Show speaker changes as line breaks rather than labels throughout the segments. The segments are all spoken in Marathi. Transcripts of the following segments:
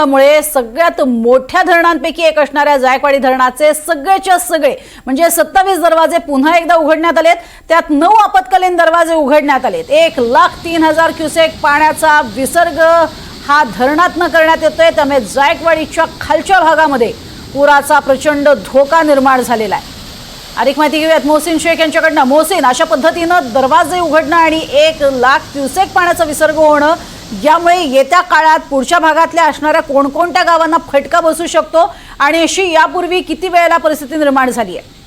त्यामुळे सगळ्यात मोठ्या धरणांपैकी एक असणाऱ्या जायकवाडी धरणाचे सगळेच्या सगळे म्हणजे सत्तावीस दरवाजे पुन्हा एकदा उघडण्यात आलेत त्यात नऊ आपत्कालीन दरवाजे उघडण्यात आलेत एक लाख तीन हजार क्युसेक पाण्याचा विसर्ग हा धरणातनं करण्यात येतोय त्यामुळे जायकवाडीच्या खालच्या भागामध्ये पुराचा प्रचंड धोका निर्माण झालेला आहे अधिक माहिती घेऊयात मोहसिन शेख यांच्याकडनं मोहसिन अशा पद्धतीनं दरवाजे उघडणं आणि एक लाख क्युसेक पाण्याचा विसर्ग होणं यामुळे येत्या काळात पुढच्या भागातल्या असणाऱ्या कोणकोणत्या गावांना फटका बसू शकतो आणि अशी यापूर्वी किती वेळेला परिस्थिती निर्माण झाली आहे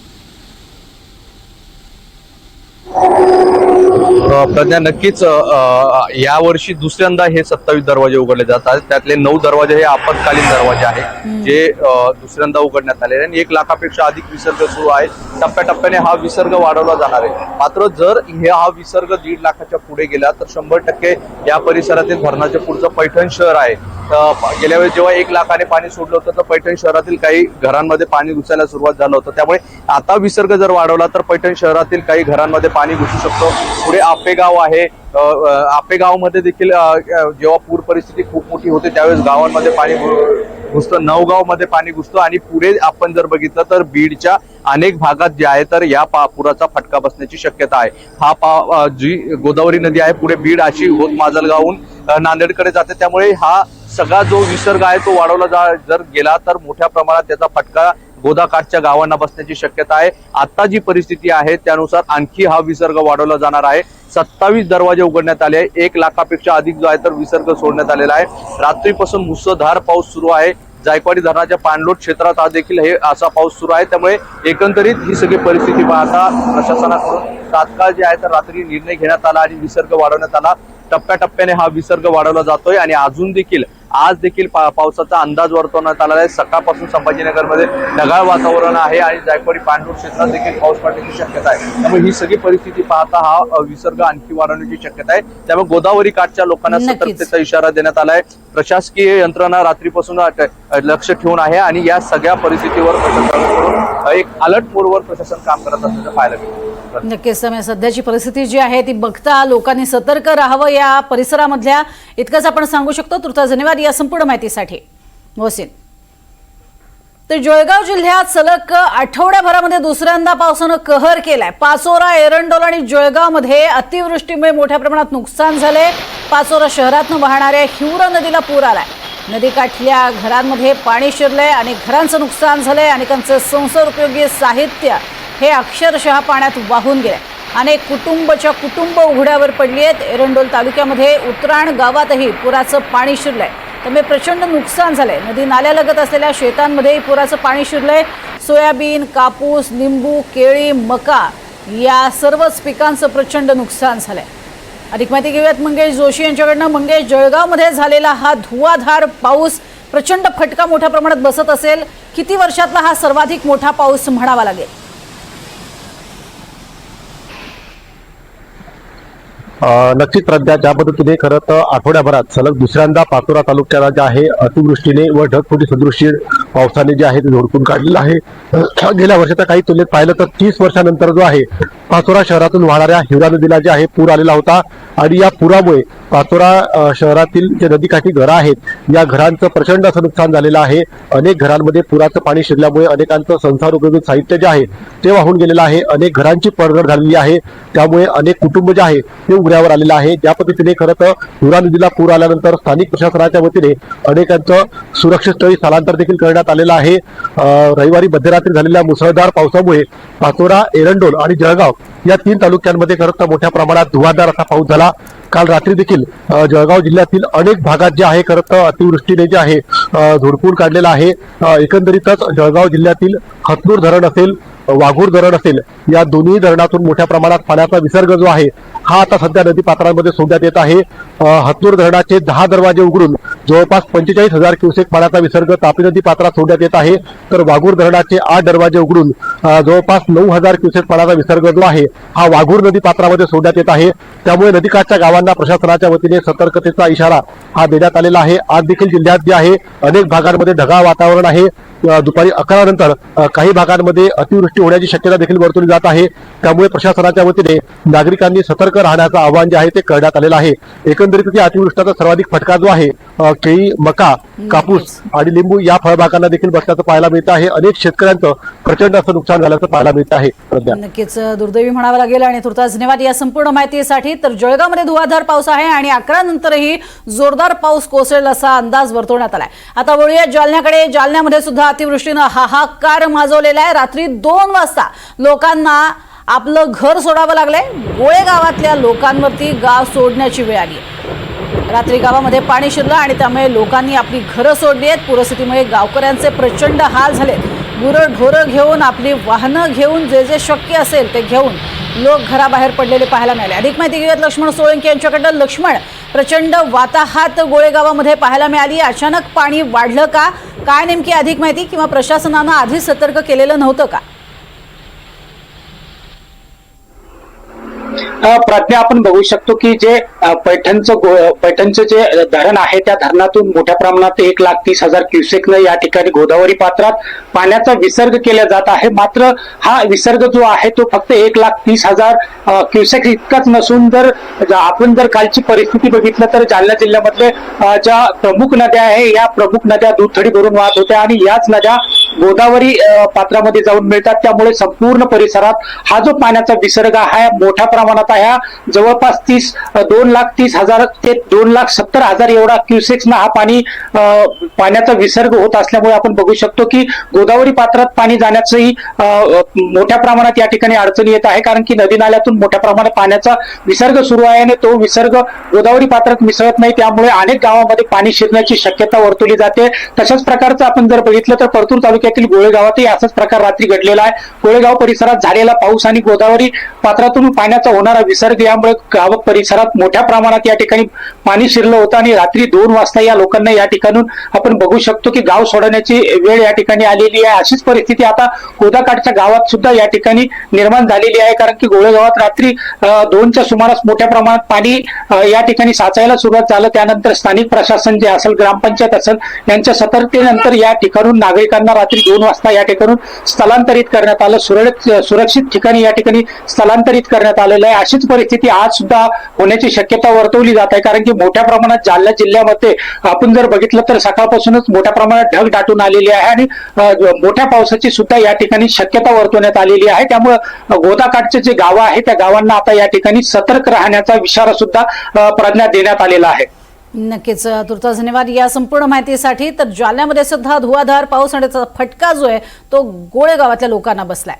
प्रज्ञा नक्कीच यावर्षी दुसऱ्यांदा हे सत्तावीस दरवाजे उघडले जातात त्यातले नऊ दरवाजे हे आपत्कालीन दरवाजे आहेत जे दुसऱ्यांदा उघडण्यात आले आणि एक लाखापेक्षा अधिक विसर्ग सुरू आहे टप्प्याटप्प्याने हा विसर्ग वाढवला जाणार आहे मात्र जर हे हा विसर्ग दीड लाखाच्या पुढे गेला तर शंभर टक्के या परिसरातील धरणाचे पुढचं पैठण शहर आहे गेल्या वेळेस जेव्हा एक लाखाने पाणी सोडलं होतं तर पैठण शहरातील काही घरांमध्ये पाणी घुसायला सुरुवात झालं होतं त्यामुळे आता विसर्ग जर वाढवला तर पैठण शहरातील काही घरांमध्ये पाणी घुसू शकतो पुढे आप आपेगाव आहे मध्ये देखील जेव्हा पूर परिस्थिती खूप मोठी होते त्यावेळेस गावांमध्ये पाणी घुसतं मध्ये पाणी घुसतं आणि पुढे आपण जर बघितलं तर बीडच्या अनेक भागात जे आहे तर या पा पुराचा फटका बसण्याची शक्यता आहे हा पा जी गोदावरी नदी आहे पुढे बीड अशी होत माजलगावहून नांदेडकडे जाते त्यामुळे हा सगळा जो विसर्ग आहे तो वाढवला जा जर गेला तर मोठ्या प्रमाणात त्याचा फटका गोदाकाठच्या गावांना बसण्याची शक्यता आहे आता जी परिस्थिती आहे त्यानुसार आणखी हा विसर्ग वाढवला जाणार आहे सत्तावीस दरवाजे उघडण्यात आले आहे एक लाखापेक्षा अधिक जो आहे तर विसर्ग सोडण्यात आलेला आहे रात्रीपासून मुसळधार पाऊस सुरू आहे जायकवाडी धरणाच्या पाणलोट क्षेत्रात आज देखील हे असा पाऊस सुरू आहे त्यामुळे एकंदरीत ही सगळी परिस्थिती पाहता प्रशासनाकडून तात्काळ जे आहे तर रात्री निर्णय घेण्यात आला आणि विसर्ग वाढवण्यात आला टप्प्याटप्प्याने हा विसर्ग वाढवला जातोय आणि अजून देखील आज देखील पावसाचा अंदाज वर्तवण्यात आला आहे सकाळपासून मध्ये ढगाळ वातावरण आहे आणि जायकवाडी पांडूर क्षेत्रात देखील पाऊस पडण्याची शक्यता आहे त्यामुळे ही सगळी परिस्थिती पाहता हा विसर्ग आणखी वाढवण्याची शक्यता आहे त्यामुळे गोदावरी काठच्या लोकांना सतर्कतेचा इशारा देण्यात आला आहे प्रशासकीय यंत्रणा रात्रीपासून लक्ष ठेवून आहे आणि या सगळ्या परिस्थितीवर एक अलर्ट मोडवर प्रशासन काम करत असल्याचं पाहायला
मिळतं नक्कीच सध्याची परिस्थिती जी आहे ती बघता लोकांनी सतर्क राहावं या परिसरामधल्या इतकंच आपण सांगू शकतो तुर्ता धन्यवाद या संपूर्ण माहितीसाठी मोहसिन तर जळगाव जिल्ह्यात सलग आठवड्याभरामध्ये दुसऱ्यांदा पावसानं कहर केलाय पाचोरा एरंडोल आणि जळगावमध्ये अतिवृष्टीमुळे मोठ्या प्रमाणात नुकसान झालंय पाचोरा शहरातून वाहणाऱ्या हिवरा नदीला पूर आलाय नदीकाठल्या घरांमध्ये पाणी शिरलंय अनेक घरांचं नुकसान झालंय अनेकांचं संसार उपयोगी साहित्य हे अक्षरशः पाण्यात वाहून गेले अनेक कुटुंबच्या कुटुंब उघड्यावर पडली आहेत एरंडोल तालुक्यामध्ये उतराण गावातही पुराचं पाणी शिरलंय त्यामुळे म्हणजे प्रचंड नुकसान झालंय नदी नाल्यालगत असलेल्या शेतांमध्येही पुराचं पाणी शिरलंय सोयाबीन कापूस लिंबू केळी मका या सर्वच पिकांचं प्रचंड नुकसान झालंय अधिक माहिती घेऊयात मंगेश जोशी यांच्याकडनं मंगेश जळगावमध्ये झालेला हा धुवाधार पाऊस प्रचंड फटका मोठ्या प्रमाणात बसत असेल किती वर्षातला हा सर्वाधिक मोठा पाऊस म्हणावा लागेल
नक्कीच प्रज्ञा ज्या पद्धतीने खरं तर आठवड्याभरात सलग दुसऱ्यांदा पाचोरा तालुक्याला जे आहे अतिवृष्टीने व ढगफुटी सदृशी पावसाने जे आहे ते झोडपून काढलेलं आहे गेल्या वर्षाच्या काही तुलनेत पाहिलं तर तीस वर्षानंतर जो आहे पाचोरा शहरातून वाहणाऱ्या हिवरा नदीला जे आहे पूर आलेला होता आणि या पुरामुळे पाचोरा शहरातील जे नदीकाठी घरं आहेत या घरांचं प्रचंड असं नुकसान झालेलं आहे अनेक घरांमध्ये पुराचं पाणी शिरल्यामुळे अनेकांचं संसार उपयोगी साहित्य जे आहे ते वाहून गेलेलं आहे अनेक घरांची पडघड झालेली आहे त्यामुळे अनेक कुटुंब जे आहे ते उघड्यावर आलेलं आहे ज्या पद्धतीने खरं तर हिवरा नदीला पूर आल्यानंतर स्थानिक प्रशासनाच्या वतीने अनेकांचं सुरक्षितस्थळी स्थळी स्थलांतर देखील करण्यात आलेलं आहे रविवारी मध्यरात्री झालेल्या मुसळधार पावसामुळे पाचोरा एरंडोल आणि जळगाव या तीन तालुक्यांमध्ये तर मोठ्या प्रमाणात धुवादार असा पाऊस झाला काल रात्री देखील जळगाव जिल्ह्यातील अनेक भागात जे आहे खरं तर अतिवृष्टीने जे आहे झोडपून काढलेला आहे एकंदरीतच जळगाव जिल्ह्यातील हतनूर धरण असेल वाघूर धरण असेल या दोन्ही धरणातून मोठ्या प्रमाणात पाण्याचा विसर्ग जो आहे हा आता सध्या नदी पात्रांमध्ये सोडण्यात येत आहे हतूर धरणाचे दहा दरवाजे उघडून जवळपास पंचेचाळीस हजार क्युसेक पाण्याचा विसर्ग तापी नदी पात्रात सोडण्यात येत आहे तर वाघूर धरणाचे आठ दरवाजे उघडून जवळपास नऊ हजार क्युसेक पाण्याचा विसर्ग जो आहे हा वाघूर नदी पात्रामध्ये सोडण्यात येत आहे त्यामुळे नदीकाठच्या गावांना प्रशासनाच्या वतीने सतर्कतेचा इशारा हा देण्यात आलेला आहे आज देखील जिल्ह्यात जे आहे अनेक भागांमध्ये ढगाळ वातावरण आहे दुपारी अकरा नंतर काही भागांमध्ये अतिवृष्टी होण्याची शक्यता देखील वर्तवली जात आहे त्यामुळे प्रशासनाच्या वतीने नागरिकांनी सतर्क राहण्याचं आव्हान जे आहे ते करण्यात आलेलं आहे एकंदरीत अतिवृष्टीचा सर्वाधिक फटका जो आहे केळी मका कापूस आणि लिंबू या फळबागांना देखील बसल्याचं पाहायला मिळत आहे अनेक शेतकऱ्यांचं प्रचंड असं नुकसान झाल्याचं पाहायला मिळत आहे
नक्कीच दुर्दैवी म्हणावं लागेल आणि तुर्ता धन्यवाद या संपूर्ण माहितीसाठी तर जळगावमध्ये धुवाधार पाऊस आहे आणि अकरा नंतरही जोरदार पाऊस कोसळेल असा अंदाज वर्तवण्यात आलाय आता वळूया जालन्याकडे जालन्यामध्ये सुद्धा अतिवृष्टीनं हाहाकार माजवलेला आहे रात्री दोन वाजता लोकांना आपलं घर सोडावं लागलंय गोळे गावातल्या लोकांवरती गाव सोडण्याची वेळ आली रात्री गावामध्ये पाणी शिरलं आणि त्यामुळे लोकांनी आपली घरं सोडली आहेत पूरस्थितीमुळे गावकऱ्यांचे प्रचंड हाल झाले गुरं ढोरं घेऊन आपली वाहनं घेऊन जे जे शक्य असेल ते घेऊन लोक घराबाहेर पडलेले पाहायला मिळाले अधिक माहिती घेऊयात लक्ष्मण सोळंकी यांच्याकडनं लक्ष्मण प्रचंड वाताहात गोळेगावामध्ये पाहायला मिळाली अचानक पाणी वाढलं का काय नेमकी अधिक माहिती किंवा प्रशासनानं आधीच सतर्क केलेलं नव्हतं का
प्रज्ञा आपण बघू शकतो की जे पैठणचं पैठणचं जे धरण आहे त्या धरणातून मोठ्या प्रमाणात एक लाख तीस हजार क्युसेकनं या ठिकाणी गोदावरी पात्रात पाण्याचा विसर्ग केला जात आहे मात्र हा विसर्ग जो आहे तो फक्त एक लाख तीस हजार क्युसेक इतकाच नसून जर आपण जर कालची परिस्थिती बघितलं तर जालना जिल्ह्यामधले ज्या प्रमुख नद्या आहे या प्रमुख नद्या दुथडी भरून वाहत होत्या आणि याच नद्या गोदावरी पात्रामध्ये जाऊन मिळतात त्यामुळे संपूर्ण परिसरात हा जो पाण्याचा विसर्ग आहे मोठ्या प्रमाणात आहे जवळपास तीस दोन लाख तीस हजार ते दोन लाख सत्तर हजार एवढा हा पाणी पाण्याचा विसर्ग होत असल्यामुळे आपण बघू शकतो की गोदावरी पात्रात पाणी जाण्याचंही मोठ्या प्रमाणात या ठिकाणी अडचणी येत आहे कारण की नदी नाल्यातून मोठ्या प्रमाणात पाण्याचा विसर्ग सुरू आहे आणि तो विसर्ग गोदावरी पात्रात मिसळत नाही त्यामुळे अनेक गावामध्ये पाणी शिरण्याची शक्यता वर्तवली जाते तशाच प्रकारचं आपण जर बघितलं तर परतूर तालुक्यात तालुक्यातील गोळेगावातही असाच प्रकार रात्री घडलेला आहे गोळेगाव परिसरात झालेला पाऊस आणि गोदावरी पात्रातून पाण्याचा होणारा विसर्ग यामुळे गाव परिसरात मोठ्या प्रमाणात या ठिकाणी पाणी शिरलं होतं आणि रात्री दोन वाजता या लोकांना या ठिकाणून आपण बघू शकतो की गाव सोडवण्याची वेळ या ठिकाणी आलेली आहे अशीच परिस्थिती आता गोदाकाठच्या गावात सुद्धा या ठिकाणी निर्माण झालेली आहे कारण की गोळेगावात रात्री दोनच्या सुमारास मोठ्या प्रमाणात पाणी या ठिकाणी साचायला सुरुवात झालं त्यानंतर स्थानिक प्रशासन जे असेल ग्रामपंचायत असेल यांच्या सतर्कतेनंतर या ठिकाणून नागरिकांना रात्री रात्री दोन वाजता या ठिकाणून स्थलांतरित करण्यात आलं सुरक्षित ठिकाणी या ठिकाणी स्थलांतरित करण्यात आलेलं आहे अशीच परिस्थिती आज सुद्धा होण्याची शक्यता वर्तवली जात आहे कारण की मोठ्या प्रमाणात जालना जिल्ह्यामध्ये आपण जर बघितलं तर सकाळपासूनच मोठ्या प्रमाणात ढग दाटून आलेली आहे आणि मोठ्या पावसाची सुद्धा या ठिकाणी शक्यता वर्तवण्यात आलेली आहे त्यामुळे गोदाकाठचे जे गावं आहे त्या गावांना आता या ठिकाणी सतर्क राहण्याचा इशारा सुद्धा प्रज्ञा देण्यात आलेला आहे
नक्कीच तुर्ता धन्यवाद या संपूर्ण माहितीसाठी तर जालन्यामध्ये सुद्धा धुवाधार पाऊस आणि त्याचा फटका जो आहे तो गोळेगावातल्या लोकांना बसलाय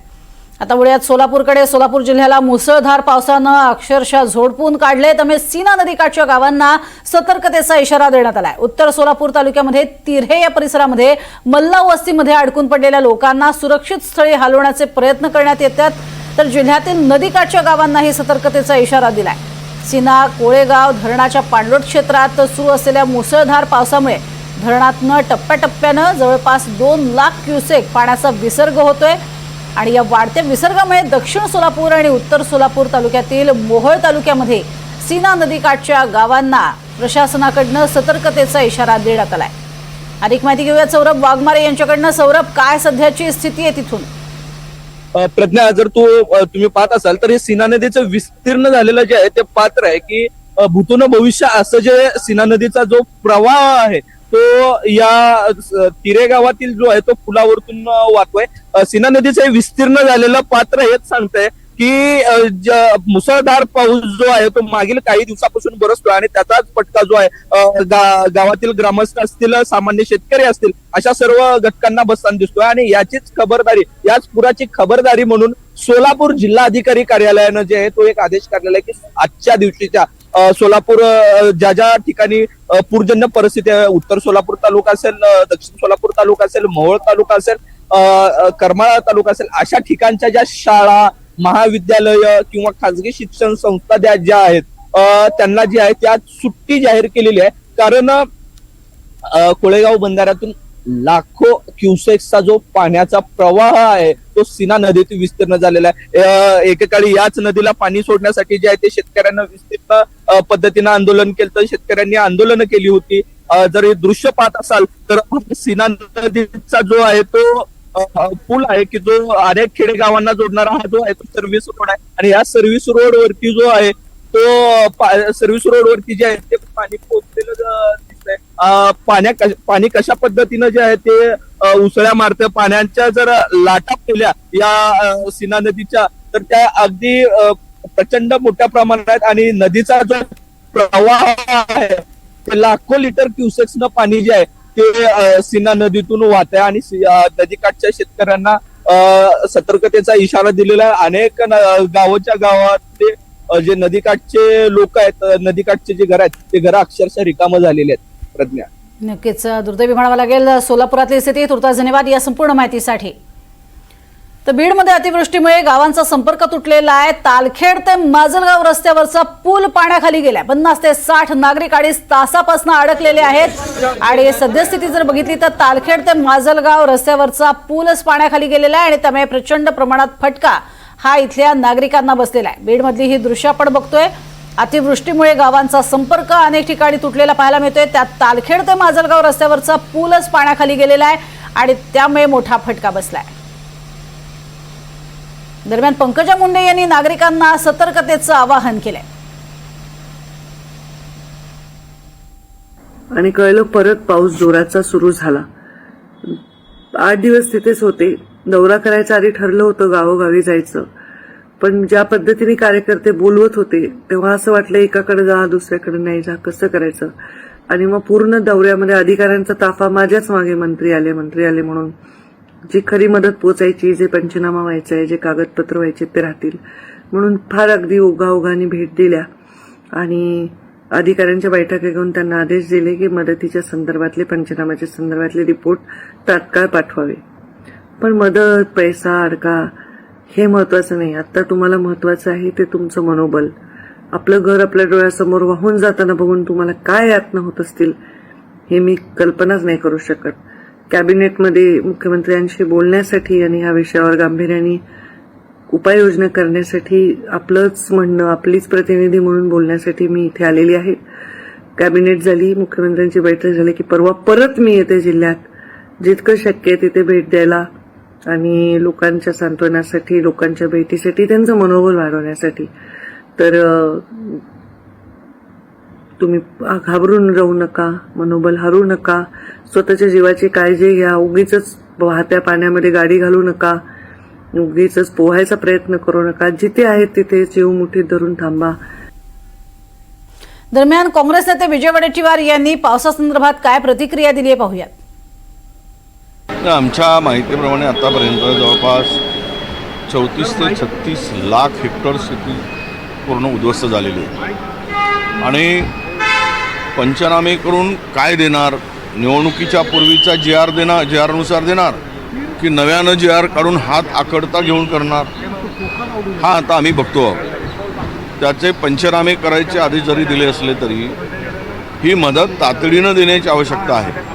आता वळूयात सोलापूरकडे सोलापूर जिल्ह्याला मुसळधार पावसानं अक्षरशः झोडपून काढले त्यामुळे सीना नदीकाठच्या गावांना सतर्कतेचा इशारा देण्यात आलाय उत्तर सोलापूर तालुक्यामध्ये तिरहे या परिसरामध्ये मल्लाव वस्तीमध्ये अडकून पडलेल्या लोकांना सुरक्षित स्थळी हलवण्याचे प्रयत्न करण्यात येतात तर जिल्ह्यातील नदीकाठच्या गावांनाही सतर्कतेचा इशारा दिलाय सिना कोळेगाव धरणाच्या पाणलोट क्षेत्रात सुरू असलेल्या मुसळधार पावसामुळे धरणातनं टप्प्याटप्प्यानं जवळपास दोन लाख क्युसेक पाण्याचा विसर्ग होतोय आणि या वाढत्या विसर्गामुळे दक्षिण सोलापूर आणि उत्तर सोलापूर तालुक्यातील मोहोळ तालुक्यामध्ये सीना नदीकाठच्या गावांना प्रशासनाकडनं सतर्कतेचा इशारा देण्यात आलाय अधिक माहिती घेऊया सौरभ वाघमारे यांच्याकडनं सौरभ काय सध्याची स्थिती आहे तिथून
प्रज्ञा जर तू तुम्ही पाहत असाल तर हे सीना नदीचं विस्तीर्ण झालेलं जे आहे ते पात्र आहे की भूतून भविष्य असं जे सीना नदीचा जो प्रवाह आहे तो या तिरे गावातील जो आहे तो पुलावरतून वाहतोय सीना नदीचं हे विस्तीर्ण झालेलं पात्र हेच सांगतंय की मुसळधार पाऊस जो आहे तो मागील काही दिवसापासून बरसतोय आणि त्याचाच पटका जो आहे गावातील ग्रामस्थ असतील सामान्य शेतकरी असतील अशा सर्व घटकांना बसताना दिसतोय आणि याचीच खबरदारी याच पुराची खबरदारी म्हणून सोलापूर जिल्हा अधिकारी कार्यालयानं जे आहे तो एक आदेश काढलेला आहे की आजच्या दिवशीच्या सोलापूर ज्या ज्या ठिकाणी पूरजन्य परिस्थिती आहे उत्तर सोलापूर तालुका असेल दक्षिण सोलापूर तालुका असेल मोहोळ तालुका असेल करमाळा तालुका असेल अशा ठिकाणच्या ज्या शाळा महाविद्यालय किंवा खाजगी शिक्षण संस्था ज्या ज्या आहेत त्यांना जी आहे त्या सुट्टी जाहीर केलेली आहे कारण कोळेगाव बंधाऱ्यातून लाखो क्युसेक्सचा जो पाण्याचा प्रवाह आहे तो सीना नदीत विस्तीर्ण झालेला आहे एकेकाळी याच नदीला पाणी सोडण्यासाठी जे आहे ते शेतकऱ्यांना विस्तीर्ण पद्धतीनं आंदोलन केलं तर शेतकऱ्यांनी आंदोलन केली होती जर हे दृश्य पाहत असाल तर सीना नदीचा जो आहे तो पूल आहे की जो अनेक खेडेगावांना जोडणारा हा जो आहे तो सर्व्हिस रोड आहे आणि या सर्व्हिस रोड वरती जो आहे तो सर्व्हिस रोड वरती जे आहे ते पाणी पोचलेलं दिसतंय पाणी कशा पद्धतीनं जे आहे ते उसळ्या मारतं पाण्याच्या जर लाटा केल्या या सिना नदीच्या तर त्या अगदी प्रचंड मोठ्या प्रमाणात आणि नदीचा जो प्रवाह आहे लाखो लिटर क्युसेक्स न पाणी जे आहे ते सिन्हा नदीतून वाहत आहे आणि नदीकाठच्या शेतकऱ्यांना सतर्कतेचा इशारा दिलेला आहे अनेक गावाच्या गावातले जे नदीकाठचे लोक आहेत नदीकाठचे जे घर आहेत ते घर अक्षरशः रिकाम झालेले आहेत प्रज्ञा
नक्कीच दुर्दैवी म्हणावं लागेल सोलापुरातली स्थिती तुर्तास धन्यवाद या संपूर्ण माहितीसाठी तर बीडमध्ये अतिवृष्टीमुळे गावांचा संपर्क तुटलेला आहे तालखेड ते माजलगाव रस्त्यावरचा पूल पाण्याखाली गेला पन्नास ते साठ नागरिक अडीच तासापासून अडकलेले आहेत आणि सद्यस्थिती जर बघितली तर तालखेड ते माजलगाव रस्त्यावरचा पूलच पाण्याखाली गेलेला आहे आणि त्यामुळे प्रचंड प्रमाणात फटका हा इथल्या नागरिकांना बसलेला आहे बीडमधली ही दृश्य आपण बघतोय अतिवृष्टीमुळे गावांचा संपर्क अनेक ठिकाणी तुटलेला पाहायला मिळतोय त्यात तालखेड ते माजलगाव रस्त्यावरचा पूलच पाण्याखाली गेलेला आहे आणि त्यामुळे मोठा फटका बसला आहे दरम्यान पंकजा मुंडे यांनी नागरिकांना सतर्कतेचं आवाहन केलं
आणि कळलं परत पाऊस जोराचा सुरू झाला आठ दिवस तिथेच होते दौरा करायचा आधी ठरलं होतं गावोगावी जायचं पण ज्या पद्धतीने कार्यकर्ते बोलवत होते तेव्हा असं वाटलं एकाकडे जा दुसऱ्याकडे नाही जा कसं करायचं आणि मग पूर्ण दौऱ्यामध्ये अधिकाऱ्यांचा ताफा माझ्याच मागे मंत्री आले मंत्री आले म्हणून जी खरी मदत पोचायची जे पंचनामा व्हायचा आहे जे कागदपत्र व्हायचे ते राहतील म्हणून फार अगदी ओघाओघाने भेट दिल्या आणि अधिकाऱ्यांच्या बैठका घेऊन त्यांना आदेश दिले की मदतीच्या संदर्भातले पंचनामाच्या संदर्भातले रिपोर्ट तात्काळ पाठवावे पण मदत पैसा अडका हे महत्वाचं नाही आत्ता तुम्हाला महत्वाचं आहे ते तुमचं मनोबल आपलं घर आपल्या डोळ्यासमोर वाहून जाताना बघून तुम्हाला काय यातना होत असतील हे मी कल्पनाच नाही करू शकत कॅबिनेटमध्ये मुख्यमंत्र्यांशी बोलण्यासाठी आणि ह्या विषयावर गांभीर्याने उपाययोजना करण्यासाठी आपलंच म्हणणं आपलीच प्रतिनिधी म्हणून बोलण्यासाठी मी इथे आलेली आहे कॅबिनेट झाली मुख्यमंत्र्यांची बैठक झाली की परवा परत मी येते जिल्ह्यात जितकं शक्य आहे तिथे भेट द्यायला आणि लोकांच्या सांत्वनासाठी लोकांच्या भेटीसाठी त्यांचं मनोबल वाढवण्यासाठी तर तुम्ही घाबरून राहू नका मनोबल हरू नका स्वतःच्या जीवाची काळजी घ्या उगीच वाहत्या पाण्यामध्ये गाडी घालू नका उगीच पोहायचा प्रयत्न करू नका जिथे आहे तिथे जीव मुठीत धरून थांबा
दरम्यान काँग्रेस नेते विजय वडेट्टीवार यांनी पावसासंदर्भात काय प्रतिक्रिया दिली आहे पाहूयात
आमच्या माहितीप्रमाणे आतापर्यंत जवळपास चौतीस ते छत्तीस लाख हेक्टर शेती पूर्ण उद्ध्वस्त झालेली आहे आणि पंचनामे करून काय देणार निवडणुकीच्या पूर्वीचा जी आर देणार जी आरनुसार देणार की नव्यानं जी आर काढून हात आकडता घेऊन करणार हा आता आम्ही बघतो त्याचे पंचनामे करायचे आधी जरी दिले असले तरी ही मदत तातडीनं देण्याची आवश्यकता आहे